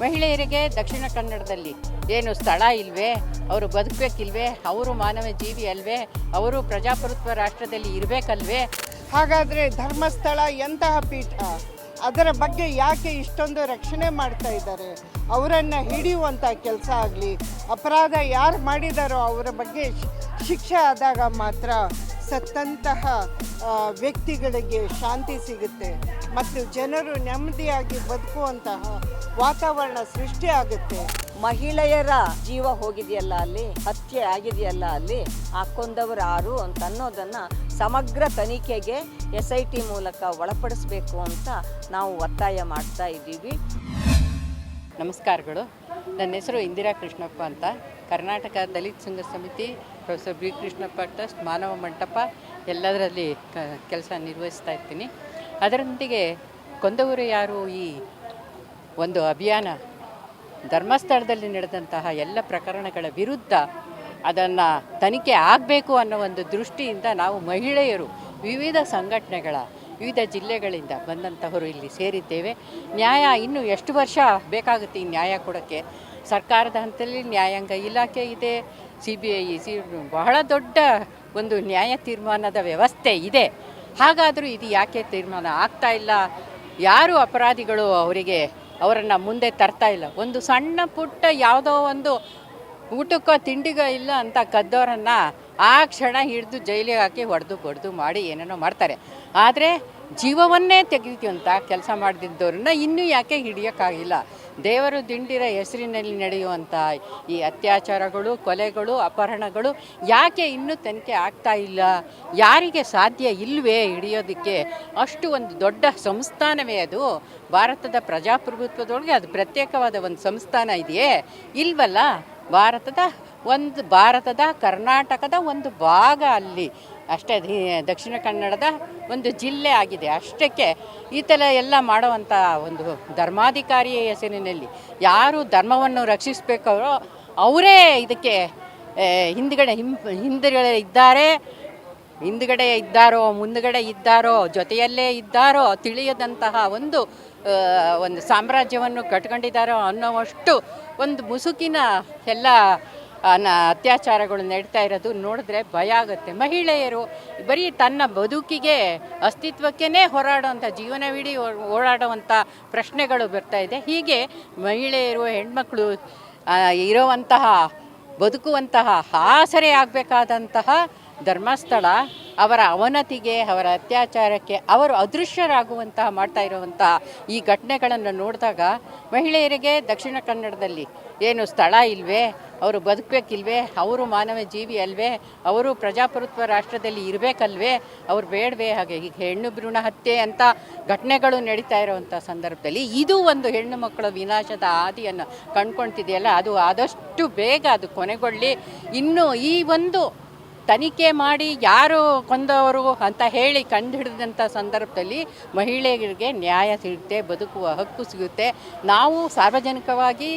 ಮಹಿಳೆಯರಿಗೆ ದಕ್ಷಿಣ ಕನ್ನಡದಲ್ಲಿ ಏನು ಸ್ಥಳ ಇಲ್ವೇ, ಅವರು ಬದುಕಬೇಕಿಲ್ವೇ, ಅವರು ಮಾನವ ಜೀವಿ ಅಲ್ವೇ, ಅವರು ಪ್ರಜಾಪ್ರಭುತ್ವ ರಾಷ್ಟ್ರದಲ್ಲಿ ಇರಬೇಕಲ್ವೇ? ಹಾಗಾದರೆ ಧರ್ಮಸ್ಥಳ ಎಂತಹ ಪೀಠ? ಅದರ ಬಗ್ಗೆ ಯಾಕೆ ಇಷ್ಟೊಂದು ರಕ್ಷಣೆ ಮಾಡ್ತಾ ಇದ್ದಾರೆ? ಅವರನ್ನು ಹಿಡಿಯುವಂಥ ಕೆಲಸ ಆಗಲಿ, ಅಪರಾಧ ಯಾರು ಮಾಡಿದಾರೋ ಅವರ ಬಗ್ಗೆ ಶಿಕ್ಷೆ ಆದಾಗ ಮಾತ್ರ ಸತ್ತಂತಹ ವ್ಯಕ್ತಿಗಳಿಗೆ ಶಾಂತಿ ಸಿಗುತ್ತೆ ಮತ್ತು ಜನರು ನೆಮ್ಮದಿಯಾಗಿ ಬದುಕುವಂತಹ ವಾತಾವರಣ ಸೃಷ್ಟಿ ಆಗುತ್ತೆ. ಮಹಿಳೆಯರ ಜೀವ ಹೋಗಿದೆಯಲ್ಲ ಅಲ್ಲಿ? ಹತ್ಯೆ ಆಗಿದೆಯಲ್ಲ ಅಲ್ಲಿ? ಆ ಕೊಂದವರು ಯಾರು ಅಂತ ಅನ್ನೋದನ್ನು ಸಮಗ್ರ ತನಿಖೆಗೆ ಎಸ್ ಐ ಟಿ ಮೂಲಕ ಒಳಪಡಿಸಬೇಕು ಅಂತ ನಾವು ಒತ್ತಾಯ ಮಾಡ್ತಾ ಇದ್ದೀವಿ. ನಮಸ್ಕಾರಗಳು. ನನ್ನ ಹೆಸರು ಇಂದಿರಾ ಕೃಷ್ಣಪ್ಪ ಅಂತ. ಕರ್ನಾಟಕ ದಲಿತ ಸಂಘ ಸಮಿತಿ ಪ್ರೊಫೆಸರ್ ಬಿ ಕೃಷ್ಣಪ್ಪ ಟ್ರಸ್ಟ್, ಮಾನವ ಮಂಟಪ, ಎಲ್ಲದರಲ್ಲಿ ಕೆಲಸ ನಿರ್ವಹಿಸ್ತಾ ಇರ್ತೀನಿ. ಅದರೊಂದಿಗೆ ಕೊಂದವರು ಯಾರು ಈ ಒಂದು ಅಭಿಯಾನ ಧರ್ಮಸ್ಥಳದಲ್ಲಿ ನಡೆದಂತಹ ಎಲ್ಲ ಪ್ರಕರಣಗಳ ವಿರುದ್ಧ ಅದನ್ನು ತನಿಖೆ ಆಗಬೇಕು ಅನ್ನೋ ಒಂದು ದೃಷ್ಟಿಯಿಂದ ನಾವು ಮಹಿಳೆಯರು ವಿವಿಧ ಸಂಘಟನೆಗಳ, ವಿವಿಧ ಜಿಲ್ಲೆಗಳಿಂದ ಬಂದಂತಹವರು ಇಲ್ಲಿ ಸೇರಿದ್ದೇವೆ. ನ್ಯಾಯ ಇನ್ನೂ ಎಷ್ಟು ವರ್ಷ ಬೇಕಾಗುತ್ತೆ ಈ ನ್ಯಾಯ ಕೊಡೋಕ್ಕೆ? ಸರ್ಕಾರದ ಹಂತದಲ್ಲಿ ನ್ಯಾಯಾಂಗ ಇಲಾಖೆ ಇದೆ ಸಿ ಬಿ ಐ ಸಿ ಬಹಳ ದೊಡ್ಡ ಒಂದು ನ್ಯಾಯ ತೀರ್ಮಾನದ ವ್ಯವಸ್ಥೆ ಇದೆ. ಹಾಗಾದರೂ ಇದು ಯಾಕೆ ತೀರ್ಮಾನ ಆಗ್ತಾ ಇಲ್ಲ? ಯಾರು ಅಪರಾಧಿಗಳು ಅವರಿಗೆ ಅವರನ್ನು ಮುಂದೆ ತರ್ತಾ ಇಲ್ಲ? ಒಂದು ಸಣ್ಣ ಪುಟ್ಟ ಯಾವುದೋ ಒಂದು ಊಟಕ್ಕೋ ತಿಂಡಿಗೋ ಇಲ್ಲ ಅಂತ ಕದ್ದವರನ್ನು ಆ ಕ್ಷಣ ಹಿಡಿದು ಜೈಲಿಗೆ ಹಾಕಿ ಹೊಡೆದು ಬಡ್ದು ಮಾಡಿ ಏನೇನೋ ಮಾಡ್ತಾರೆ. ಆದರೆ ಜೀವವನ್ನೇ ತೆಗೆಯುವಂಥ ಕೆಲಸ ಮಾಡಿದ್ದವ್ರನ್ನ ಇನ್ನೂ ಯಾಕೆ ಹಿಡಿಯೋಕ್ಕಾಗಿಲ್ಲ? ದೇವರು ದಿಂಡಿರ ಹೆಸರಿನಲ್ಲಿ ನಡೆಯುವಂಥ ಈ ಅತ್ಯಾಚಾರಗಳು, ಕೊಲೆಗಳು, ಅಪಹರಣಗಳು ಯಾಕೆ ಇನ್ನೂ ತನಿಖೆ ಆಗ್ತಾ ಇಲ್ಲ? ಯಾರಿಗೆ ಸಾಧ್ಯ ಇಲ್ವೇ ಹಿಡಿಯೋದಕ್ಕೆ? ಅಷ್ಟು ಒಂದು ದೊಡ್ಡ ಸಂಸ್ಥಾನವೇ ಅದು. ಭಾರತದ ಪ್ರಜಾಪ್ರಭುತ್ವದೊಳಗೆ ಅದು ಪ್ರತ್ಯೇಕವಾದ ಒಂದು ಸಂಸ್ಥಾನ ಇದೆಯೇ? ಇಲ್ವಲ್ಲ? ಭಾರತದ ಒಂದು ಭಾರತದ, ಕರ್ನಾಟಕದ ಒಂದು ಭಾಗ ಅಲ್ಲಿ. ಅಷ್ಟೇ ದಕ್ಷಿಣ ಕನ್ನಡದ ಒಂದು ಜಿಲ್ಲೆ ಆಗಿದೆ. ಅಷ್ಟಕ್ಕೆ ಈ ಥರ ಎಲ್ಲ ಮಾಡುವಂಥ ಒಂದು ಧರ್ಮಾಧಿಕಾರಿಯ ಹೆಸರಿನಲ್ಲಿ ಯಾರು ಧರ್ಮವನ್ನು ರಕ್ಷಿಸಬೇಕವರೋ ಅವರೇ ಇದಕ್ಕೆ ಹಿಂದ್ಗಡೆ ಹಿಂ ಹಿಂದ್ಗಡೆ ಇದ್ದಾರೆ. ಹಿಂದ್ಗಡೆ ಇದ್ದಾರೋ, ಮುಂದ್ಗಡೆ ಇದ್ದಾರೋ, ಜೊತೆಯಲ್ಲೇ ಇದ್ದಾರೋ, ತಿಳಿಯದಂತಹ ಒಂದು ಒಂದು ಸಾಮ್ರಾಜ್ಯವನ್ನು ಕಟ್ಕೊಂಡಿದ್ದಾರೋ ಅನ್ನೋವಷ್ಟು ಒಂದು ಮುಸುಕಿನ ಎಲ್ಲ ಅತ್ಯಾಚಾರಗಳು ನಡೀತಾ ಇರೋದು ನೋಡಿದ್ರೆ ಭಯ ಆಗುತ್ತೆ. ಮಹಿಳೆಯರು ಬರೀ ತನ್ನ ಬದುಕಿಗೆ ಅಸ್ತಿತ್ವಕ್ಕೇ ಹೋರಾಡುವಂಥ ಜೀವನವಿಡೀ ಓಡಾಡುವಂಥ ಪ್ರಶ್ನೆಗಳು ಬರ್ತಾ ಇದೆ. ಹೀಗೆ ಮಹಿಳೆಯರು, ಹೆಣ್ಮಕ್ಳು ಇರುವಂತಹ, ಬದುಕುವಂತಹ ಆಸರೆ ಆಗಬೇಕಾದಂತಹ ಧರ್ಮಸ್ಥಳ ಅವರ ಅವನತಿಗೆ, ಅವರ ಅತ್ಯಾಚಾರಕ್ಕೆ ಅವರು ಅದೃಶ್ಯರಾಗುವಂತಹ, ಮಾಡ್ತಾ ಇರುವಂತಹ ಈ ಘಟನೆಗಳನ್ನು ನೋಡಿದಾಗ ಮಹಿಳೆಯರಿಗೆ ದಕ್ಷಿಣ ಕನ್ನಡದಲ್ಲಿ ಏನು ಸ್ಥಳ ಇಲ್ವೇ, ಅವರು ಬದುಕಬೇಕಿಲ್ವೇ, ಅವರು ಮಾನವ ಜೀವಿ ಅಲ್ವೇ, ಅವರು ಪ್ರಜಾಪ್ರಭುತ್ವ ರಾಷ್ಟ್ರದಲ್ಲಿ ಇರಬೇಕಲ್ವೇ, ಅವ್ರು ಬೇಡವೇ, ಹಾಗೆ ಈಗ ಹೆಣ್ಣು ಭ್ರೂಣ ಹತ್ಯೆ ಅಂತ ಘಟನೆಗಳು ನಡೀತಾ ಇರುವಂಥ ಸಂದರ್ಭದಲ್ಲಿ ಇದು ಒಂದು ಹೆಣ್ಣು ಮಕ್ಕಳ ವಿನಾಶದ ಹಾದಿಯನ್ನು ಕಂಡ್ಕೊಳ್ತಿದೆಯಲ್ಲ, ಅದು ಆದಷ್ಟು ಬೇಗ ಅದು ಕೊನೆಗೊಳ್ಳಿ. ಇನ್ನು ಈ ಒಂದು ತನಿಖೆ ಮಾಡಿ ಯಾರು ಕೊಂದವರು ಅಂತ ಹೇಳಿ ಕಂಡುಹಿಡಿದಂಥ ಸಂದರ್ಭದಲ್ಲಿ ಮಹಿಳೆಯರಿಗೆ ನ್ಯಾಯ ಸಿಗುತ್ತೆ, ಬದುಕುವ ಹಕ್ಕು ಸಿಗುತ್ತೆ. ನಾವು ಸಾರ್ವಜನಿಕವಾಗಿ,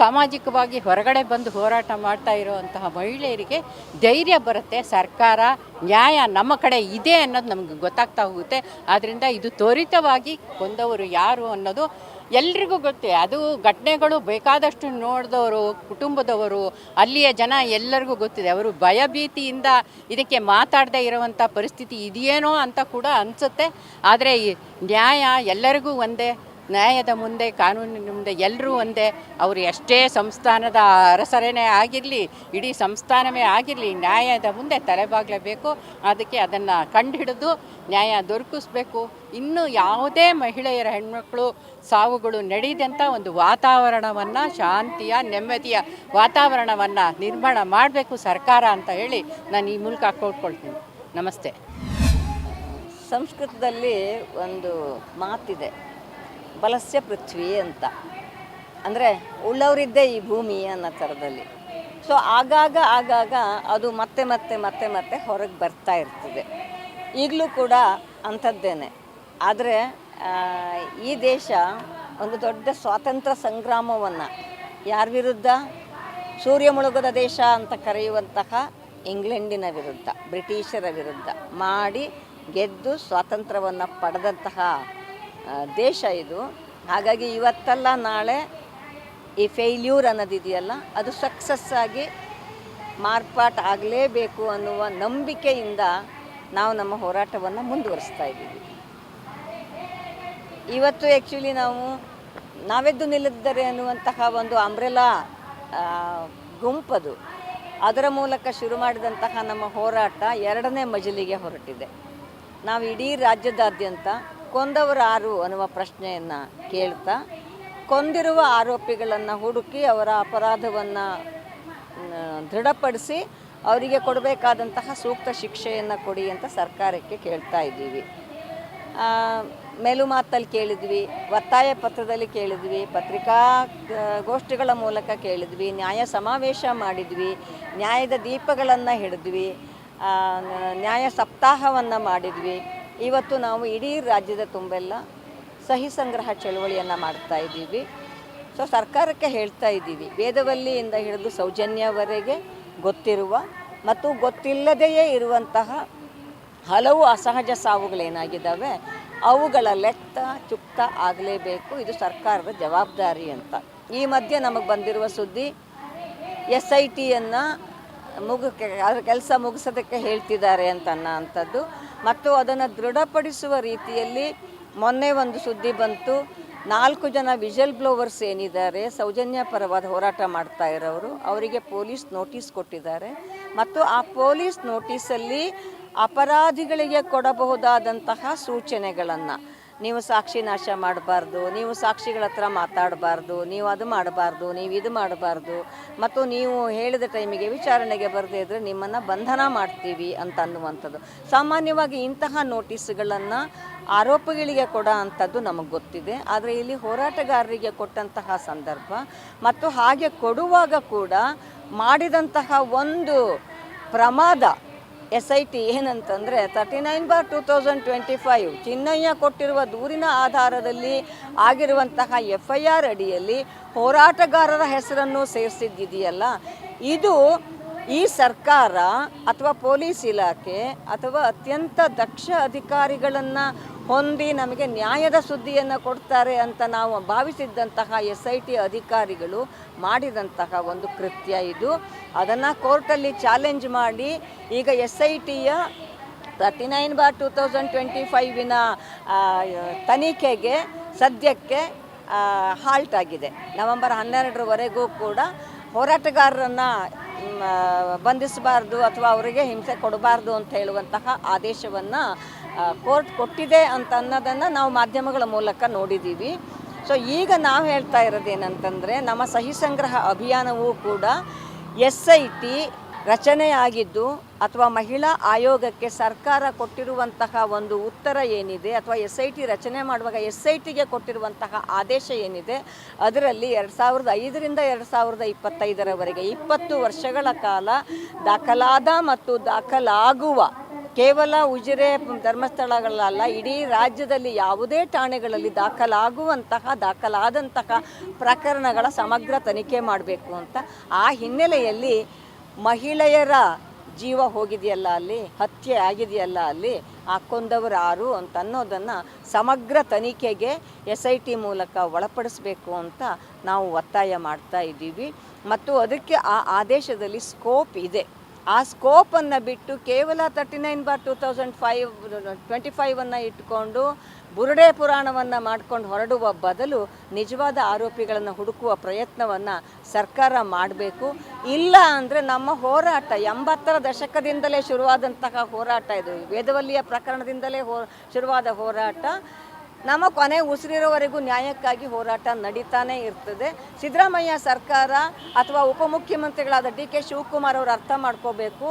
ಸಾಮಾಜಿಕವಾಗಿ ಹೊರಗಡೆ ಬಂದು ಹೋರಾಟ ಮಾಡ್ತಾ ಇರುವಂತಹ ಮಹಿಳೆಯರಿಗೆ ಧೈರ್ಯ ಬರುತ್ತೆ, ಸರ್ಕಾರ ನ್ಯಾಯ ನಮ್ಮ ಕಡೆ ಇದೆ ಅನ್ನೋದು ನಮಗೆ ಗೊತ್ತಾಗ್ತಾ ಹೋಗುತ್ತೆ. ಆದ್ದರಿಂದ ಇದು ತ್ವರಿತವಾಗಿ ಕೊಂದವರು ಯಾರು ಅನ್ನೋದು ಎಲ್ರಿಗೂ ಗೊತ್ತೇ, ಅದು ಘಟನೆಗಳು ಬೇಕಾದಷ್ಟು ನೋಡಿದವರು, ಕುಟುಂಬದವರು, ಅಲ್ಲಿಯ ಜನ ಎಲ್ಲರಿಗೂ ಗೊತ್ತಿದೆ. ಅವರು ಭಯಭೀತಿಯಿಂದ ಇದಕ್ಕೆ ಮಾತಾಡದೇ ಇರುವಂಥ ಪರಿಸ್ಥಿತಿ ಇದೆಯೇನೋ ಅಂತ ಕೂಡ ಅನಿಸುತ್ತೆ. ಆದರೆ ನ್ಯಾಯ ಎಲ್ಲರಿಗೂ ಒಂದೇ. ನ್ಯಾಯದ ಮುಂದೆ, ಕಾನೂನಿನ ಮುಂದೆ ಎಲ್ಲರೂ ಒಂದೇ. ಅವರು ಎಷ್ಟೇ ಸಂಸ್ಥಾನದ ಅರಸರೇನೇ ಆಗಿರಲಿ, ಇಡೀ ಸಂಸ್ಥಾನವೇ ಆಗಿರಲಿ, ನ್ಯಾಯದ ಮುಂದೆ ತಲೆಬಾಗಲೇಬೇಕು ಅದಕ್ಕೆ ಅದನ್ನು ಕಂಡುಹಿಡಿದು ನ್ಯಾಯ ದೊರಕಿಸ್ಬೇಕು. ಇನ್ನು ಯಾವುದೇ ಮಹಿಳೆಯರ ಹೆಣ್ಮಕ್ಳು ಸಾವುಗಳು ನಡೆಯದಂಥ ಒಂದು ವಾತಾವರಣವನ್ನು, ಶಾಂತಿಯ, ನೆಮ್ಮದಿಯ ವಾತಾವರಣವನ್ನು ನಿರ್ಮಾಣ ಮಾಡಬೇಕು ಸರ್ಕಾರ ಅಂತ ಹೇಳಿ ನಾನು ಈ ಮೂಲಕ ಕೋಡ್ಕೊಳ್ತೀನಿ ನಮಸ್ತೆ. ಸಂಸ್ಕೃತದಲ್ಲಿ ಒಂದು ಮಾತಿದೆ. ಬಲಸ್ಯ ಪೃಥ್ವಿ ಅಂತ. ಅಂದರೆ ಉಳ್ಳವರಿದ್ದೇ ಈ ಭೂಮಿ ಅನ್ನೋ ಥರದಲ್ಲಿ. ಸೊ ಆಗಾಗ ಆಗಾಗ ಅದು ಮತ್ತೆ ಮತ್ತೆ ಮತ್ತೆ ಮತ್ತೆ ಹೊರಗೆ ಬರ್ತಾ ಇರ್ತದೆ. ಈಗಲೂ ಕೂಡ ಅಂಥದ್ದೇನೆ. ಆದರೆ ಈ ದೇಶ ಒಂದು ದೊಡ್ಡ ಸ್ವಾತಂತ್ರ್ಯ ಸಂಗ್ರಾಮವನ್ನು ಯಾರ ವಿರುದ್ಧ? ಸೂರ್ಯ ಮುಳುಗದ ದೇಶ ಅಂತ ಕರೆಯುವಂತಹ ಇಂಗ್ಲೆಂಡಿನ ವಿರುದ್ಧ, ಬ್ರಿಟಿಷರ ವಿರುದ್ಧ ಮಾಡಿ ಗೆದ್ದು ಸ್ವಾತಂತ್ರ್ಯವನ್ನು ಪಡೆದಂತಹ ದೇಶ ಇದು. ಹಾಗಾಗಿ ಇವತ್ತಲ್ಲ, ನಾಳೆ ಈ ಫೇಲ್ಯೂರ್ ಅನ್ನೋದಿದೆಯಲ್ಲ ಅದು ಸಕ್ಸಸ್ ಆಗಿ ಮಾರ್ಪಾಟ್ ಆಗಲೇಬೇಕು ಅನ್ನುವ ನಂಬಿಕೆಯಿಂದ ನಾವು ನಮ್ಮ ಹೋರಾಟವನ್ನು ಮುಂದುವರಿಸ್ತಾ ಇದ್ದೀವಿ. ಇವತ್ತು ಆ್ಯಕ್ಚುಲಿ ನಾವು, ನಾವೆದ್ದು ನಿಲ್ಲದಿದ್ದರೆ ಅನ್ನುವಂತಹ ಒಂದು ಅಂಬ್ರೆಲಾ ಗುಂಪದು. ಅದರ ಮೂಲಕ ಶುರು ಮಾಡಿದಂತಹ ನಮ್ಮ ಹೋರಾಟ ಎರಡನೇ ಮಜಲಿಗೆ ಹೊರಟಿದೆ. ನಾವು ಇಡೀ ರಾಜ್ಯದಾದ್ಯಂತ ಕೊಂದವರಾರು ಅನ್ನುವ ಪ್ರಶ್ನೆಯನ್ನು ಕೇಳ್ತಾ, ಕೊಂದಿರುವ ಆರೋಪಿಗಳನ್ನು ಹುಡುಕಿ ಅವರ ಅಪರಾಧವನ್ನು ದೃಢಪಡಿಸಿ ಅವರಿಗೆ ಕೊಡಬೇಕಾದಂತಹ ಸೂಕ್ತ ಶಿಕ್ಷೆಯನ್ನು ಕೊಡಿ ಅಂತ ಸರ್ಕಾರಕ್ಕೆ ಕೇಳ್ತಾ ಇದ್ದೀವಿ. ಮೇಲುಮಾತಲ್ಲಿ ಕೇಳಿದ್ವಿ, ಒತ್ತಾಯ ಪತ್ರದಲ್ಲಿ ಕೇಳಿದ್ವಿ, ಪತ್ರಿಕಾ ಗೋಷ್ಠಿಗಳ ಮೂಲಕ ಕೇಳಿದ್ವಿ, ನ್ಯಾಯ ಸಮಾವೇಶ ಮಾಡಿದ್ವಿ, ನ್ಯಾಯದ ದೀಪಗಳನ್ನು ಹಿಡಿದ್ವಿ ನ್ಯಾಯ ಸಪ್ತಾಹವನ್ನು ಮಾಡಿದ್ವಿ. ಇವತ್ತು ನಾವು ಇಡೀ ರಾಜ್ಯದ ತುಂಬೆಲ್ಲ ಸಹಿ ಸಂಗ್ರಹ ಚಳುವಳಿಯನ್ನು ಮಾಡ್ತಾ ಇದ್ದೀವಿ. ಸೊ ಸರ್ಕಾರಕ್ಕೆ ಹೇಳ್ತಾ ಇದ್ದೀವಿ. ವೇದವಲ್ಲಿಯಿಂದ ಹಿಡಿದು ಸೌಜನ್ಯವರೆಗೆ ಗೊತ್ತಿರುವ ಮತ್ತು ಗೊತ್ತಿಲ್ಲದೆಯೇ ಇರುವಂತಹ ಹಲವು ಅಸಹಜ ಸಾವುಗಳೇನಾಗಿದ್ದಾವೆ, ಅವುಗಳ ಲೆಕ್ಕ ಚುಕ್ತ ಆಗಲೇಬೇಕು. ಇದು ಸರ್ಕಾರದ ಜವಾಬ್ದಾರಿ ಅಂತ. ಈ ಮಧ್ಯೆ ನಮಗೆ ಬಂದಿರುವ ಸುದ್ದಿ, ಎಸ್ ಐ ಟಿಯನ್ನು ಮುಗ ಅದರ ಕೆಲಸ ಮುಗಿಸೋದಕ್ಕೆ ಹೇಳ್ತಿದ್ದಾರೆ ಅಂತ ಅನ್ನೋ ಅಂಥದ್ದು ಮತ್ತು ಅದನ್ನು ದೃಢಪಡಿಸುವ ರೀತಿಯಲ್ಲಿ ಮೊನ್ನೆ ಒಂದು ಸುದ್ದಿ ಬಂತು. ನಾಲ್ಕು ಜನ ವಿಜಲ್ ಬ್ಲೋವರ್ಸ್ ಏನಿದ್ದಾರೆ, ಸೌಜನ್ಯ ಪರವಾದ ಹೋರಾಟ ಮಾಡ್ತಾ ಇರೋರು. ಅವರಿಗೆ ಪೊಲೀಸ್ ನೋಟಿಸ್ ಕೊಟ್ಟಿದ್ದಾರೆ. ಮತ್ತು ಆ ಪೊಲೀಸ್ ನೋಟಿಸಲ್ಲಿ ಅಪರಾಧಿಗಳಿಗೆ ಕೊಡಬಹುದಾದಂತಹ ಸೂಚನೆಗಳನ್ನು ನೀವು ಸಾಕ್ಷಿ ನಾಶ ಮಾಡಬಾರ್ದು, ನೀವು ಸಾಕ್ಷಿಗಳ ಹತ್ರ ಮಾತಾಡಬಾರ್ದು, ನೀವು ಅದು ಮಾಡಬಾರ್ದು, ನೀವು ಇದು ಮಾಡಬಾರ್ದು, ಮತ್ತು ನೀವು ಹೇಳಿದ ಟೈಮಿಗೆ ವಿಚಾರಣೆಗೆ ಬರದೇ ಇದ್ದರೆ ನಿಮ್ಮನ್ನು ಬಂಧನ ಮಾಡ್ತೀವಿ ಅಂತ ಅನ್ನುವಂಥದ್ದು. ಸಾಮಾನ್ಯವಾಗಿ ಇಂತಹ ನೋಟಿಸ್ಗಳನ್ನು ಆರೋಪಿಗಳಿಗೆ ಕೊಡೋ ಅಂಥದ್ದು ನಮಗೆ ಗೊತ್ತಿದೆ. ಆದರೆ ಇಲ್ಲಿ ಹೋರಾಟಗಾರರಿಗೆ ಕೊಟ್ಟಂತಹ ಸಂದರ್ಭ ಮತ್ತು ಹಾಗೆ ಕೊಡುವಾಗ ಕೂಡ ಮಾಡಿದಂತಹ ಒಂದು ಪ್ರಮಾದ ಎಸ್ ಐ ಟಿ ಏನಂತಂದರೆ thirty nine bar two thousand twenty five Chinnayya ಕೊಟ್ಟಿರುವ ದೂರಿನ ಆಧಾರದಲ್ಲಿ ಆಗಿರುವಂತಹ ಎಫ್ ಐ ಆರ್ ಅಡಿಯಲ್ಲಿ ಹೋರಾಟಗಾರರ ಹೆಸರನ್ನು ಸೇರಿಸಿದ್ದಿದೆಯಲ್ಲ? ಇದು ಈ ಸರ್ಕಾರ ಅಥವಾ ಪೊಲೀಸ್ ಇಲಾಖೆ ಅಥವಾ ಅತ್ಯಂತ ದಕ್ಷ ಅಧಿಕಾರಿಗಳನ್ನು ಹೊಂದಿ ನಮಗೆ ನ್ಯಾಯದ ಸುದ್ದಿಯನ್ನು ಕೊಡ್ತಾರೆ ಅಂತ ನಾವು ಭಾವಿಸಿದ್ದಂತಹ ಎಸ್ ಐ ಟಿ ಅಧಿಕಾರಿಗಳು ಮಾಡಿದಂತಹ ಒಂದು ಕೃತ್ಯ ಇದು. ಅದನ್ನು ಕೋರ್ಟಲ್ಲಿ ಚಾಲೆಂಜ್ ಮಾಡಿ ಈಗ S I ಟಿಯ thirty nine bar two thousand twenty ಫೈವಿನ ತನಿಖೆಗೆ ಸದ್ಯಕ್ಕೆ ಹಾಲ್ಟ್ ಆಗಿದೆ. ನವೆಂಬರ್ ಹನ್ನೆರಡರವರೆಗೂ ಕೂಡ ಹೋರಾಟಗಾರರನ್ನು ಬಂಧಿಸಬಾರ್ದು ಅಥವಾ ಅವರಿಗೆ ಹಿಂಸೆ ಕೊಡಬಾರ್ದು ಅಂತ ಹೇಳುವಂತಹ ಆದೇಶವನ್ನು ಕೋರ್ಟ್ ಕೊಟ್ಟಿದೆ ಅಂತ ಅನ್ನೋದನ್ನು ನಾವು ಮಾಧ್ಯಮಗಳ ಮೂಲಕ ನೋಡಿದ್ದೀವಿ ಸೊ ಈಗ ನಾವು ಹೇಳ್ತಾ ಇರೋದೇನಂತಂದರೆ, ನಮ್ಮ ಸಹಿ ಸಂಗ್ರಹ ಅಭಿಯಾನವೂ ಕೂಡ ಎಸ್ ಐ ಟಿ ರಚನೆಯಾಗಿದ್ದು, ಅಥವಾ ಮಹಿಳಾ ಆಯೋಗಕ್ಕೆ ಸರ್ಕಾರ ಕೊಟ್ಟಿರುವಂತಹ ಒಂದು ಉತ್ತರ ಏನಿದೆ, ಅಥವಾ ಎಸ್ ಐ ಟಿ ರಚನೆ ಮಾಡುವಾಗ ಎಸ್ ಐ ಟಿಗೆ ಕೊಟ್ಟಿರುವಂತಹ ಆದೇಶ ಏನಿದೆ, ಅದರಲ್ಲಿ ಎರಡು ಸಾವಿರದ ಐದರಿಂದ ಎರಡು ಸಾವಿರದ ಇಪ್ಪತ್ತೈದರವರೆಗೆ ಇಪ್ಪತ್ತು ವರ್ಷಗಳ ಕಾಲ ದಾಖಲಾದ ಮತ್ತು ದಾಖಲಾಗುವ ಕೇವಲ ಉಜಿರೆ ಧರ್ಮಸ್ಥಳಗಳಲ್ಲ, ಇಡೀ ರಾಜ್ಯದಲ್ಲಿ ಯಾವುದೇ ಠಾಣೆಗಳಲ್ಲಿ ದಾಖಲಾಗುವಂತಹ, ದಾಖಲಾದಂತಹ ಪ್ರಕರಣಗಳ ಸಮಗ್ರ ತನಿಖೆ ಮಾಡಬೇಕು ಅಂತ ಆ ಹಿನ್ನೆಲೆಯಲ್ಲಿ ಮಹಿಳೆಯರ ಜೀವ ಹೋಗಿದೆಯಲ್ಲ ಅಲ್ಲಿ, ಹತ್ಯೆ ಆಗಿದೆಯಲ್ಲ ಅಲ್ಲಿ, ಆ ಕೊಂದವರು ಯಾರು ಅಂತ ಅನ್ನೋದನ್ನು ಸಮಗ್ರ ತನಿಖೆಗೆ ಎಸ್ ಐ ಟಿ ಮೂಲಕ ಒಳಪಡಿಸಬೇಕು ಅಂತ ನಾವು ಒತ್ತಾಯ ಮಾಡ್ತಾ ಇದ್ದೀವಿ. ಮತ್ತು ಅದಕ್ಕೆ ಆ ಆದೇಶದಲ್ಲಿ ಸ್ಕೋಪ್ ಇದೆ. ಆ ಸ್ಕೋಪನ್ನು ಬಿಟ್ಟು ಕೇವಲ thirty nine bar two thousand five twenty ಫೈವನ್ನು ಇಟ್ಕೊಂಡು ಬುರುಡೆ ಪುರಾಣವನ್ನು ಮಾಡ್ಕೊಂಡು ಹೊರಡುವ ಬದಲು ನಿಜವಾದ ಆರೋಪಿಗಳನ್ನು ಹುಡುಕುವ ಪ್ರಯತ್ನವನ್ನು ಸರ್ಕಾರ ಮಾಡಬೇಕು. ಇಲ್ಲ ಅಂದರೆ ನಮ್ಮ ಹೋರಾಟ ಎಂಬತ್ತರ ದಶಕದಿಂದಲೇ ಶುರುವಾದಂತಹ ಹೋರಾಟ ಇದು. ವೇದವಲ್ಲಿಯ ಪ್ರಕರಣದಿಂದಲೇ ಹೋ, ಶುರುವಾದ ಹೋರಾಟ. ನಮ್ಮ ಕೊನೆ ಉಸಿರಿರೋವರೆಗೂ ನ್ಯಾಯಕ್ಕಾಗಿ ಹೋರಾಟ ನಡೀತಾನೆ ಇರ್ತದೆ. ಸಿದ್ದರಾಮಯ್ಯ ಸರ್ಕಾರ ಅಥವಾ ಉಪಮುಖ್ಯಮಂತ್ರಿಗಳಾದ ಡಿ ಕೆ ಶಿವಕುಮಾರ್ ಅವರು ಅರ್ಥ ಮಾಡ್ಕೋಬೇಕು.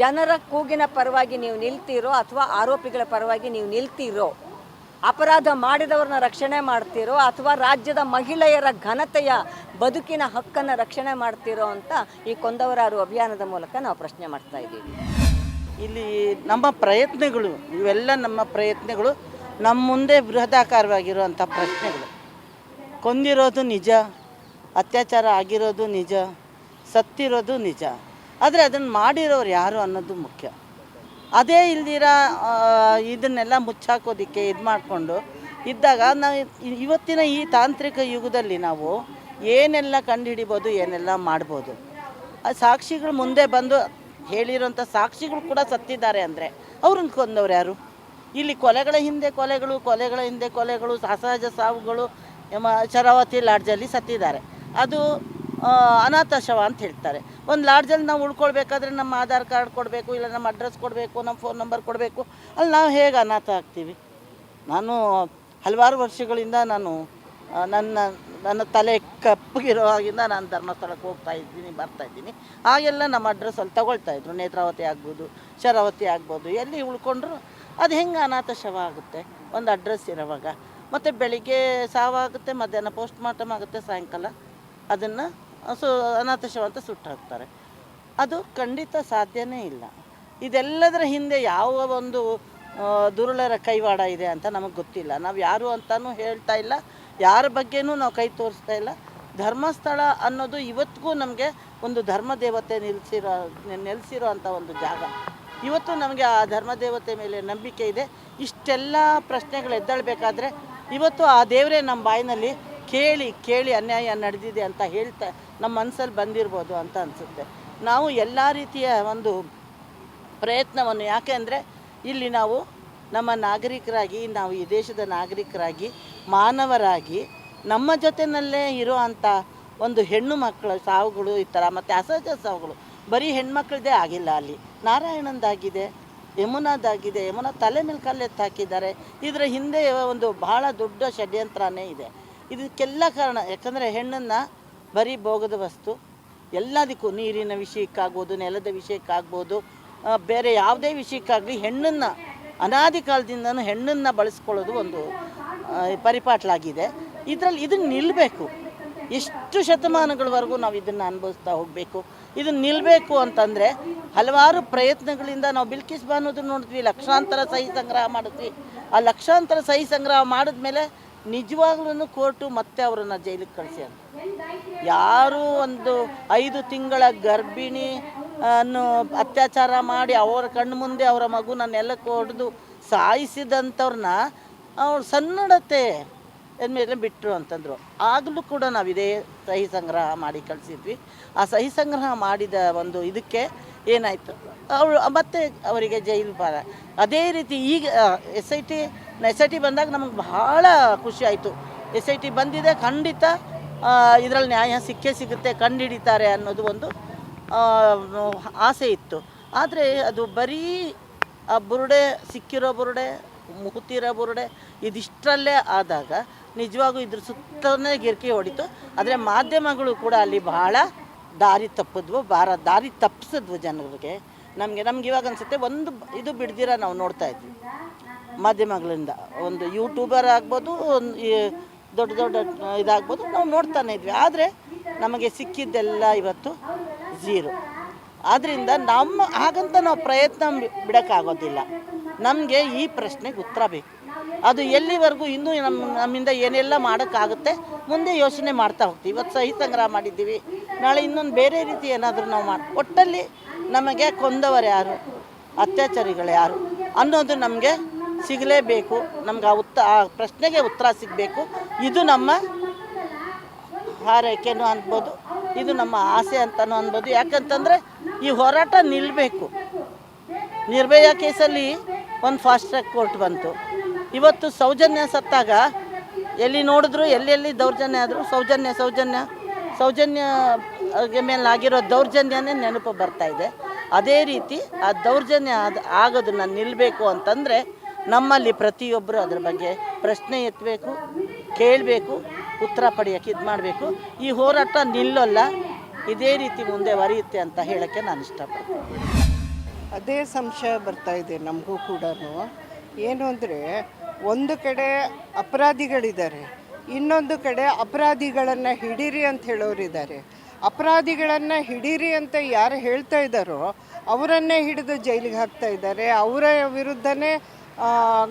ಜನರ ಕೂಗಿನ ಪರವಾಗಿ ನೀವು ನಿಲ್ತೀರೋ ಅಥವಾ ಆರೋಪಿಗಳ ಪರವಾಗಿ ನೀವು ನಿಲ್ತೀರೋ, ಅಪರಾಧ ಮಾಡಿದವ್ರನ್ನ ರಕ್ಷಣೆ ಮಾಡ್ತಿರೋ ಅಥವಾ ರಾಜ್ಯದ ಮಹಿಳೆಯರ ಘನತೆಯ ಬದುಕಿನ ಹಕ್ಕನ್ನು ರಕ್ಷಣೆ ಮಾಡ್ತಿರೋ ಅಂತ ಈ ಕೊಂದವರಾರು ಅಭಿಯಾನದ ಮೂಲಕ ನಾವು ಪ್ರಶ್ನೆ ಮಾಡ್ತಾ ಇದ್ದೀವಿ. ಇಲ್ಲಿ ನಮ್ಮ ಪ್ರಯತ್ನಗಳು, ಇವೆಲ್ಲ ನಮ್ಮ ಪ್ರಯತ್ನಗಳು ನಮ್ಮ ಮುಂದೆ ಬೃಹದಾಕಾರವಾಗಿರುವಂಥ ಪ್ರಶ್ನೆಗಳು. ಕೊಂದಿರೋದು ನಿಜ, ಅತ್ಯಾಚಾರ ಆಗಿರೋದು ನಿಜ, ಸತ್ತಿರೋದು ನಿಜ. ಆದರೆ ಅದನ್ನು ಮಾಡಿರೋರು ಯಾರು ಅನ್ನೋದು ಮುಖ್ಯ. ಅದೇ ಇಲ್ದಿರ ಇದನ್ನೆಲ್ಲ ಮುಚ್ಚಾಕೋದಕ್ಕೆ, ಇದು ಮಾಡಿಕೊಂಡು ಇದ್ದಾಗ ನಾವು ಇವತ್ತಿನ ಈ ತಾಂತ್ರಿಕ ಯುಗದಲ್ಲಿ ನಾವು ಏನೆಲ್ಲ ಕಂಡುಹಿಡಿಬೋದು, ಏನೆಲ್ಲ ಮಾಡ್ಬೋದು. ಆ ಸಾಕ್ಷಿಗಳು ಮುಂದೆ ಬಂದು ಹೇಳಿರೋಂಥ ಸಾಕ್ಷಿಗಳು ಕೂಡ ಸತ್ತಿದ್ದಾರೆ ಅಂದರೆ ಅವ್ರನ್ನ ಕೊಂದವ್ರು ಯಾರು? ಇಲ್ಲಿ ಕೊಲೆಗಳ ಹಿಂದೆ ಕೊಲೆಗಳು, ಕೊಲೆಗಳ ಹಿಂದೆ ಕೊಲೆಗಳು ಅಸಹಜ ಸಾವುಗಳು ಎಮ್ಮ ಶರಾವತಿ ಲಾಡ್ಜಲ್ಲಿ ಸತ್ತಿದ್ದಾರೆ. ಅದು ಅನಾಥ ಶವ ಅಂತ ಹೇಳ್ತಾರೆ. ಒಂದು ಲಾಡ್ಜಲ್ಲಿ ನಾವು ಉಳ್ಕೊಳ್ಬೇಕಾದ್ರೆ ನಮ್ಮ ಆಧಾರ್ ಕಾರ್ಡ್ ಕೊಡಬೇಕು, ಇಲ್ಲ ನಮ್ಮ ಅಡ್ರೆಸ್ ಕೊಡಬೇಕು, ನಮ್ಮ ಫೋನ್ ನಂಬರ್ ಕೊಡಬೇಕು, ಅಲ್ಲಿ ನಾವು ಹೇಗೆ ಅನಾಥ ಆಗ್ತೀವಿ? ನಾನು ಹಲವಾರು ವರ್ಷಗಳಿಂದ ನಾನು ನನ್ನ ನನ್ನ ತಲೆ ಕಪ್ಪಗಿರೋವಾಗಿಂದ ನಾನು ಧರ್ಮಸ್ಥಳಕ್ಕೆ ಹೋಗ್ತಾ ಇದ್ದೀನಿ, ಬರ್ತಾ ಇದ್ದೀನಿ. ಆಗೆಲ್ಲ ನಮ್ಮ ಅಡ್ರೆಸ್ ತಗೊಳ್ತಾ ಇದ್ರು. ನೇತ್ರಾವತಿ ಆಗ್ಬೋದು, ಶರಾವತಿ ಆಗ್ಬೋದು, ಎಲ್ಲಿ ಉಳ್ಕೊಂಡ್ರು ಅದು ಹೆಂಗೆ ಅನಾಥ ಶವ ಆಗುತ್ತೆ ಒಂದು ಅಡ್ರೆಸ್ ಇರೋವಾಗ. ಮತ್ತು ಬೆಳಿಗ್ಗೆ ಸಾವಾಗುತ್ತೆ, ಮಧ್ಯಾಹ್ನ ಪೋಸ್ಟ್ ಮಾರ್ಟಮ್ ಆಗುತ್ತೆ, ಸಾಯಂಕಾಲ. ಅದನ್ನು, ಸು ಅನಾಥ ಶವ ಅಂತ ಸುಟ್ಟು ಹಾಕ್ತಾರೆ ಅದು ಖಂಡಿತ ಸಾಧ್ಯನೇ ಇಲ್ಲ. ಇದೆಲ್ಲದರ ಹಿಂದೆ ಯಾವ ಒಂದು ದುರುಳರ ಕೈವಾಡ ಇದೆ ಅಂತ ನಮಗೆ ಗೊತ್ತಿಲ್ಲ. ನಾವು ಯಾರು ಅಂತಲೂ ಹೇಳ್ತಾ ಇಲ್ಲ. ಯಾರ ಬಗ್ಗೆನೂ ನಾವು ಕೈ ತೋರಿಸ್ತಾ ಇಲ್ಲ. ಧರ್ಮಸ್ಥಳ ಅನ್ನೋದು ಇವತ್ತಿಗೂ ನಮಗೆ ಒಂದು ಧರ್ಮ ದೇವತೆ ನಿಲ್ಲಿಸಿರೋ ನೆಲೆಸಿರೋ ಅಂಥ ಒಂದು ಜಾಗ. ಇವತ್ತು ನಮಗೆ ಆ ಧರ್ಮ ದೇವತೆ ಮೇಲೆ ನಂಬಿಕೆ ಇದೆ. ಇಷ್ಟೆಲ್ಲ ಪ್ರಶ್ನೆಗಳು ಎದ್ದೇಳಬೇಕಾದ್ರೆ ಇವತ್ತು ಆ ದೇವರೇ ನಮ್ಮ ಬಾಯಿನಲ್ಲಿ ಕೇಳಿ ಕೇಳಿ ಅನ್ಯಾಯ ನಡೆದಿದೆ ಅಂತ ಹೇಳ್ತಾ ನಮ್ಮ ಮನಸ್ಸಲ್ಲಿ ಬಂದಿರ್ಬೋದು ಅಂತ ಅನಿಸುತ್ತೆ. ನಾವು ಎಲ್ಲ ರೀತಿಯ ಒಂದು ಪ್ರಯತ್ನವನ್ನು ಯಾಕೆ ಅಂದರೆ ಇಲ್ಲಿ ನಾವು ನಮ್ಮ ನಾಗರಿಕರಾಗಿ, ನಾವು ಈ ದೇಶದ ನಾಗರಿಕರಾಗಿ, ಮಾನವರಾಗಿ, ನಮ್ಮ ಜೊತೆಯಲ್ಲೇ ಇರೋ ಅಂಥ ಒಂದು ಹೆಣ್ಣು ಮಕ್ಕಳ ಸಾವುಗಳು ಈ ಥರ ಮತ್ತು ಅಸಹಜ ಸಾವುಗಳು ಬರೀ ಹೆಣ್ಮಕ್ಳದೇ ಆಗಿಲ್ಲ ಅಲ್ಲಿ. ನಾರಾಯಣಂದಾಗಿದೆ, ಯಮುನಾದಾಗಿದೆ, ಯಮುನಾ ತಲೆ ಮೇಲೆ ಕಲ್ಲೆತ್ತು ಹಾಕಿದ್ದಾರೆ. ಇದರ ಹಿಂದೆ ಒಂದು ಬಹಳ ದೊಡ್ಡ ಷಡ್ಯಂತ್ರನೇ ಇದೆ. ಇದಕ್ಕೆಲ್ಲ ಕಾರಣ, ಯಾಕಂದರೆ ಹೆಣ್ಣನ್ನು ಬರೀ ಭೋಗದ ವಸ್ತು. ಎಲ್ಲದಕ್ಕೂ ನೀರಿನ ವಿಷಯಕ್ಕಾಗ್ಬೋದು, ನೆಲದ ವಿಷಯಕ್ಕಾಗ್ಬೋದು ಬೇರೆ ಯಾವುದೇ ವಿಷಯಕ್ಕಾಗಲಿ ಹೆಣ್ಣನ್ನು, ಅನಾದಿ ಕಾಲದಿಂದನೂ ಹೆಣ್ಣನ್ನು ಬಳಸ್ಕೊಳ್ಳೋದು ಒಂದು ಪರಿಪಾಟ್ಲಾಗಿದೆ. ಇದರಲ್ಲಿ ಇದನ್ನು ನಿಲ್ಲಬೇಕು ಎಷ್ಟು ಶತಮಾನಗಳವರೆಗೂ ನಾವು ಇದನ್ನು ಅನುಭವಿಸ್ತಾ ಹೋಗಬೇಕು. ಇದನ್ನು ನಿಲ್ಲಬೇಕು ಅಂತಂದರೆ ಹಲವಾರು ಪ್ರಯತ್ನಗಳಿಂದ ನಾವು ಬಿಲ್ಕಿಸ್ ಬಾನೋದನ್ನು ನೋಡಿದ್ವಿ, ಲಕ್ಷಾಂತರ ಸಹಿ ಸಂಗ್ರಹ ಮಾಡಿದ್ವಿ. ಆ ಲಕ್ಷಾಂತರ ಸಹಿ ಸಂಗ್ರಹ ಮಾಡಿದ್ಮೇಲೆ ನಿಜವಾಗ್ಲೂ ಕೋರ್ಟು ಮತ್ತೆ ಅವರನ್ನು ಜೈಲಿಗೆ ಕಳಿಸಿ ಅಂತ. ಯಾರು ಒಂದು ಐದು ತಿಂಗಳ ಗರ್ಭಿಣಿ ಅನ್ನು ಅತ್ಯಾಚಾರ ಮಾಡಿ ಅವರ ಕಣ್ಣು ಮುಂದೆ ಅವರ ಮಗುನ ನೆಲಕ್ಕೆ ಹೊಡೆದು ಸಾಯಿಸಿದಂಥವ್ರನ್ನ ಅವ್ರು ಸನ್ನಡತೆ ಅಂದಮೇಲೆ ಬಿಟ್ಟರು ಅಂತಂದರು. ಆಗಲೂ ಕೂಡ ನಾವು ಇದೇ ಸಹಿ ಸಂಗ್ರಹ ಮಾಡಿ ಕಳಿಸಿದ್ವಿ. ಆ ಸಹಿ ಸಂಗ್ರಹ ಮಾಡಿದ ಒಂದು ಇದಕ್ಕೆ ಏನಾಯಿತು? ಅವಳು, ಮತ್ತೆ ಅವರಿಗೆ ಜೈಲು ಪಾಲ ಅದೇ ರೀತಿ ಈಗ S I T S I T ಬಂದಾಗ ನಮಗೆ ಬಹಳ ಖುಷಿ ಆಯಿತು. ಎಸ್ ಐ ಟಿ ಬಂದಿದೆ, ಖಂಡಿತ ಇದರಲ್ಲಿ ನ್ಯಾಯ ಸಿಕ್ಕೇ ಸಿಗುತ್ತೆ ಕಂಡುಹಿಡಿತಾರೆ ಅನ್ನೋದು ಒಂದು ಆಸೆ ಇತ್ತು. ಆದರೆ ಅದು ಬರೀ ಆ ಬುರುಡೆ, ಸಿಕ್ಕಿರೋ ಬುರುಡೆ ಮುಹುತಿರೋ ಬುರುಡೆ ಇದಿಷ್ಟರಲ್ಲೇ ಆದಾಗ ನಿಜವಾಗೂ ಇದ್ರ ಸುತ್ತನೇ ಗಿರ್ಕಿ ಹೊಡಿತು. ಆದರೆ ಮಾಧ್ಯಮಗಳು ಕೂಡ ಅಲ್ಲಿ ಬಹಳ ದಾರಿ ತಪ್ಪಿದ್ವು. ಭಾರ, ದಾರಿ ತಪ್ಪಿಸಿದ್ವು ಜನರಿಗೆ. ನಮಗೆ, ನಮ್ಗೆ ಇವಾಗ ಅನಿಸುತ್ತೆ ಒಂದು ಇದು ಬಿಡ್ದಿರ ನಾವು ನೋಡ್ತಾ ಇದ್ವಿ. ಮಾಧ್ಯಮಗಳಿಂದ. ಒಂದು ಯೂಟ್ಯೂಬರ್ ಆಗ್ಬೋದು, ಒಂದು ದೊಡ್ಡ ದೊಡ್ಡ ಇದಾಗ್ಬೋದು, ನಾವು ನೋಡ್ತಾನೆ ಇದ್ವಿ. ಆದರೆ ನಮಗೆ ಸಿಕ್ಕಿದ್ದೆಲ್ಲ ಇವತ್ತು ಝೀರೋ ಆದ್ದರಿಂದ ನಮ್ಮ, ಹಾಗಂತ ನಾವು ಪ್ರಯತ್ನ ಬಿಡೋಕ್ಕಾಗೋದಿಲ್ಲ. ನಮಗೆ ಈ ಪ್ರಶ್ನೆಗೆ ಉತ್ತರ ಬೇಕು. ಅದು ಎಲ್ಲಿವರೆಗೂ ಇನ್ನೂ ನಮ್ಮ ನಮ್ಮಿಂದ ಏನೆಲ್ಲ ಮಾಡೋಕ್ಕಾಗುತ್ತೆ, ಮುಂದೆ ಯೋಚನೆ ಮಾಡ್ತಾ ಹೋಗ್ತೀವಿ. ಇವತ್ತು ಸಹಿ ಸಂಗ್ರಹ ಮಾಡಿದ್ದೀವಿ. ನಾಳೆ ಇನ್ನೊಂದು ಬೇರೆ ರೀತಿ ಏನಾದರೂ ನಾವು ಮಾಡಿ ಒಟ್ಟಲ್ಲಿ ನಮಗೆ ಕೊಂದವರು ಯಾರು? ಅತ್ಯಾಚಾರಿಗಳು ಯಾರು? ಅನ್ನೋದು ನಮಗೆ ಸಿಗಲೇಬೇಕು. ನಮ್ಗೆ ಆ ಉತ್ತ ಆ ಪ್ರಶ್ನೆಗೆ ಉತ್ತರ ಸಿಗಬೇಕು. ಇದು ನಮ್ಮ ಹಾರೈಕೆನೂ ಅನ್ಬೋದು. ಇದು ನಮ್ಮ ಆಸೆ ಅಂತಲೂ ಅನ್ಬೋದು. ಯಾಕಂತಂದರೆ ಈ ಹೋರಾಟ ನಿಲ್ಲಬೇಕು ನಿರ್ಭಯ ಕೇಸಲ್ಲಿ ಒಂದು ಫಾಸ್ಟ್ ಟ್ರ್ಯಾಕ್ ಕೋರ್ಟ್ ಬಂತು. ಇವತ್ತು ಸೌಜನ್ಯ ಸತ್ತಾಗ ಎಲ್ಲಿ ನೋಡಿದ್ರು ಎಲ್ಲೆಲ್ಲಿ ದೌರ್ಜನ್ಯ ಆದರೂ ಸೌಜನ್ಯ ಸೌಜನ್ಯ ಸೌಜನ್ಯ ಮೇಲೆ ಆಗಿರೋ ದೌರ್ಜನ್ಯನೇ ನೆನಪು ಬರ್ತಾ ಇದೆ. ಅದೇ ರೀತಿ ಆ ದೌರ್ಜನ್ಯ ಅದು ಆಗೋದನ್ನು ನಿಲ್ಲಬೇಕು ಅಂತಂದರೆ ನಮ್ಮಲ್ಲಿ ಪ್ರತಿಯೊಬ್ಬರು ಅದ್ರ ಬಗ್ಗೆ ಪ್ರಶ್ನೆ ಎತ್ತಬೇಕು ಕೇಳಬೇಕು, ಉತ್ತರ ಪಡೆಯೋಕ್ಕೆ ಇದು ಮಾಡಬೇಕು. ಈ ಹೋರಾಟ ನಿಲ್ಲಲ್ಲ, ಇದೇ ರೀತಿ ಮುಂದೆ ವರಿಯುತ್ತೆ ಅಂತ ಹೇಳೋಕ್ಕೆ ನಾನು ಇಷ್ಟಪಡ್ತೀನಿ. ಅದೇ ಸಂಶಯ ಬರ್ತಾ ಇದೆ ನಮಗೂ ಕೂಡ ಏನು ಅಂದರೆ ಒಂದು ಕಡೆ ಅಪರಾಧಿಗಳಿದ್ದಾರೆ, ಇನ್ನೊಂದು ಕಡೆ ಅಪರಾಧಿಗಳನ್ನು ಹಿಡೀರಿ ಅಂತ ಹೇಳೋರಿದ್ದಾರೆ. ಅಪರಾಧಿಗಳನ್ನು ಹಿಡೀರಿ ಅಂತ ಯಾರು ಹೇಳ್ತಾ ಇದ್ದಾರೋ, ಅವರನ್ನೇ ಹಿಡಿದು ಜೈಲಿಗೆ ಹಾಕ್ತಾ ಇದ್ದಾರೆ. ಅವರ ವಿರುದ್ಧನೇ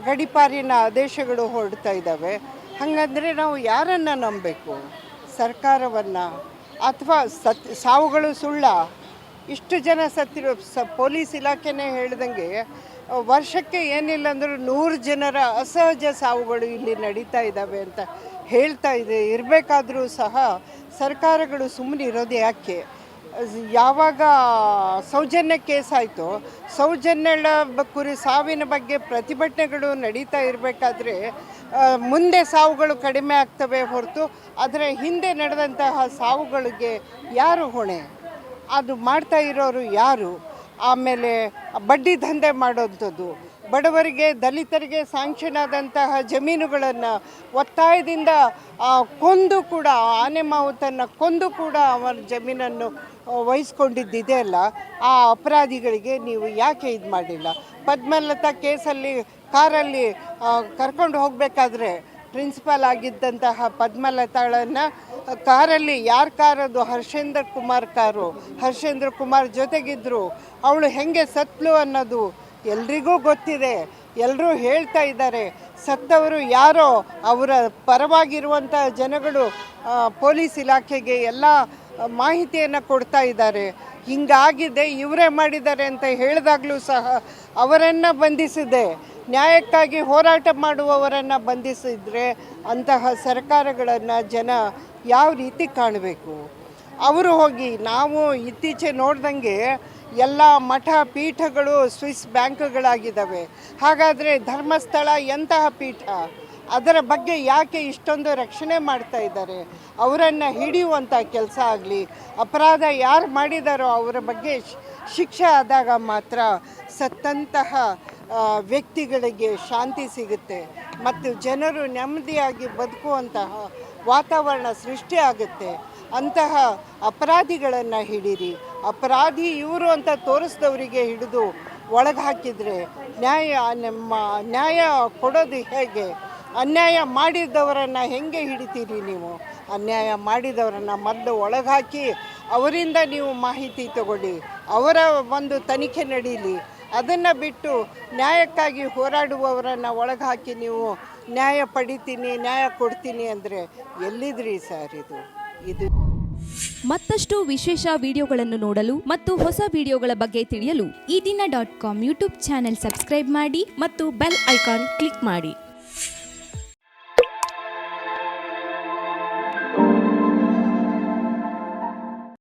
ಗಡಿಪಾರಿನ ಆದೇಶಗಳು ಹೊರಡ್ತಾ ಇದ್ದಾವೆ. ಹಾಗಂದರೆ ನಾವು ಯಾರನ್ನು ನಂಬಬೇಕು? ಸರ್ಕಾರವನ್ನು? ಅಥವಾ ಸತ್, ಸಾವುಗಳು ಸುಳ್ಳ? ಇಷ್ಟು ಜನ ಸತ್ತಿರೋ ಸ, ಪೊಲೀಸ್ ಇಲಾಖೆನೇ ಹೇಳ್ದಂಗೆ ವರ್ಷಕ್ಕೆ ಏನಿಲ್ಲ ಅಂದರೂ ನೂರು ಜನರ ಅಸಹಜ ಸಾವುಗಳು ಇಲ್ಲಿ ನಡೀತಾ ಇದ್ದಾವೆ ಅಂತ ಹೇಳ್ತಾ ಇದೆ. ಇರಬೇಕಾದರೂ ಸಹ ಸರ್ಕಾರಗಳು ಸುಮ್ಮನೆ ಇರೋದು ಯಾಕೆ? ಯಾವಾಗ ಸೌಜನ್ಯ ಕೇಸ್ ಆಯಿತು, ಸೌಜನ್ಯಳ ಕುರಿ ಸಾವಿನ ಬಗ್ಗೆ ಪ್ರತಿಭಟನೆಗಳು ನಡೀತಾ ಇರಬೇಕಾದ್ರೆ ಮುಂದೆ ಸಾವುಗಳು ಕಡಿಮೆ ಆಗ್ತವೆ ಹೊರತು ಅದರ ಹಿಂದೆ ನಡೆದಂತಹ ಸಾವುಗಳಿಗೆ ಯಾರು ಹೊಣೆ? ಅದು ಮಾಡ್ತಾ ಇರೋರು ಯಾರು? ಆಮೇಲೆ ಬಡ್ಡಿ ದಂಧೆ ಮಾಡೋಂಥದ್ದು. ಬಡವರಿಗೆ, ದಲಿತರಿಗೆ ಸ್ಯಾಂಕ್ಷನ್ ಆದಂತಹ ಜಮೀನುಗಳನ್ನು ಒತ್ತಾಯದಿಂದ ಕೊಂದು ಕೂಡ ಆನೆ ಮಾವುತನ್ನು ಕೊಂದು ಕೂಡ ಅವರ ಜಮೀನನ್ನು ವಹಿಸ್ಕೊಂಡಿದ್ದಿದೆ ಅಲ್ಲ, ಆ ಅಪರಾಧಿಗಳಿಗೆ ನೀವು ಯಾಕೆ ಇದು ಮಾಡಿಲ್ಲ? ಪದ್ಮಲತಾ ಕೇಸಲ್ಲಿ, ಕಾರಲ್ಲಿ ಕರ್ಕೊಂಡು ಹೋಗಬೇಕಾದ್ರೆ, ಪ್ರಿನ್ಸಿಪಾಲ್ ಆಗಿದ್ದಂತಹ ಪದ್ಮಲತಾಳನ್ನು ಕಾರಲ್ಲಿ ಯಾರ ಕಾರದು ಹರ್ಷೇಂದ್ರ ಕುಮಾರ್ ಕಾರು. ಹರ್ಷೇಂದ್ರ ಕುಮಾರ್ ಜೊತೆಗಿದ್ರು. ಅವಳು ಹೆಂಗೆ ಸತ್ಲು ಅನ್ನೋದು ಎಲ್ರಿಗೂ ಗೊತ್ತಿದೆ. ಎಲ್ಲರೂ ಹೇಳ್ತಾ ಇದ್ದಾರೆ. ಸತ್ತವರು ಯಾರೋ? ಅವರ ಪರವಾಗಿರುವಂಥ ಜನಗಳು ಪೊಲೀಸ್ ಇಲಾಖೆಗೆ ಎಲ್ಲ ಮಾಹಿತಿಯನ್ನು ಕೊಡ್ತಾ ಇದ್ದಾರೆ. ಹಿಂಗಾಗಿದೆ, ಇವರೇ ಮಾಡಿದ್ದಾರೆ ಅಂತ ಹೇಳಿದಾಗಲೂ ಸಹ ಅವರನ್ನು ಬಂಧಿಸಿದೆ. ನ್ಯಾಯಕ್ಕಾಗಿ ಹೋರಾಟ ಮಾಡುವವರನ್ನು ಬಂಧಿಸಿದರೆ ಅಂತಹ ಸರ್ಕಾರಗಳನ್ನು ಜನ ಯಾವ ರೀತಿ ಕಾಣಬೇಕು? ಅವರು ಹೋಗಿ ನಾವು ಇತ್ತೀಚೆ ನೋಡ್ದಂಗೆ ಎಲ್ಲ ಮಠ ಪೀಠಗಳು ಸ್ವಿಸ್ ಬ್ಯಾಂಕ್ಗಳಾಗಿದ್ದಾವೆ. ಹಾಗಾದರೆ ಧರ್ಮಸ್ಥಳ ಎಂತಹ ಪೀಠ? ಅದರ ಬಗ್ಗೆ ಯಾಕೆ ಇಷ್ಟೊಂದು ರಕ್ಷಣೆ ಮಾಡ್ತಾ ಇದ್ದಾರೆ? ಅವರನ್ನು ಹಿಡಿಯುವಂಥ ಕೆಲಸ ಆಗಲಿ, ಅಪರಾಧ ಯಾರು ಮಾಡಿದಾರೋ ಅವರ ಬಗ್ಗೆ ಶಿಕ್ಷೆ ಆದಾಗ ಮಾತ್ರ ಸತ್ತಂತಹ ವ್ಯಕ್ತಿಗಳಿಗೆ ಶಾಂತಿ ಸಿಗುತ್ತೆ. ಮತ್ತು ಜನರು ನೆಮ್ಮದಿಯಾಗಿ ಬದುಕುವಂತಹ ವಾತಾವರಣ ಸೃಷ್ಟಿಯಾಗುತ್ತೆ ಅಂತಹ ಅಪರಾಧಿಗಳನ್ನು ಹಿಡೀರಿ. ಅಪರಾಧಿ ಇವರು ಅಂತ ತೋರಿಸಿದವರಿಗೆ ಹಿಡಿದು ಒಳಗೆ ಹಾಕಿದರೆ ನ್ಯಾಯ, ನಮ್ಮ ನ್ಯಾಯ ಕೊಡೋದು ಹೇಗೆ? ಅನ್ಯಾಯ ಮಾಡಿದವರನ್ನು ಹೆಂಗೆ ಹಿಡಿತೀರಿ ನೀವು? ಅನ್ಯಾಯ ಮಾಡಿದವರನ್ನು ಮೊದಲು ಒಳಗೆ ಹಾಕಿ ಅವರಿಂದ ನೀವು ಮಾಹಿತಿ ತಗೊಳ್ಳಿ. ಅವರ ಒಂದು ತನಿಖೆ ನಡೀಲಿ. ಅದನ್ನು ಬಿಟ್ಟು ನ್ಯಾಯಕ್ಕಾಗಿ ಹೋರಾಡುವವರನ್ನು ಒಳಗೆ ಹಾಕಿ ನೀವು ನ್ಯಾಯ ಪಡಿತೀನಿ, ನ್ಯಾಯ ಕೊಡ್ತೀನಿ ಅಂದರೆ ಎಲ್ಲಿದ್ರಿ ಸರ್ ಇದು? ಇದು ಮತ್ತಷ್ಟು ವಿಶೇಷ ವಿಡಿಯೋಗಳನ್ನು ನೋಡಲು ಮತ್ತು ಹೊಸ ವಿಡಿಯೋಗಳ ಬಗ್ಗೆ ತಿಳಿಯಲು ಈ ದಿನ dot com YouTube channel subscribe ಮಾಡಿ ಮತ್ತು ಬೆಲ್ ಐಕಾನ್ ಕ್ಲಿಕ್ ಮಾಡಿ.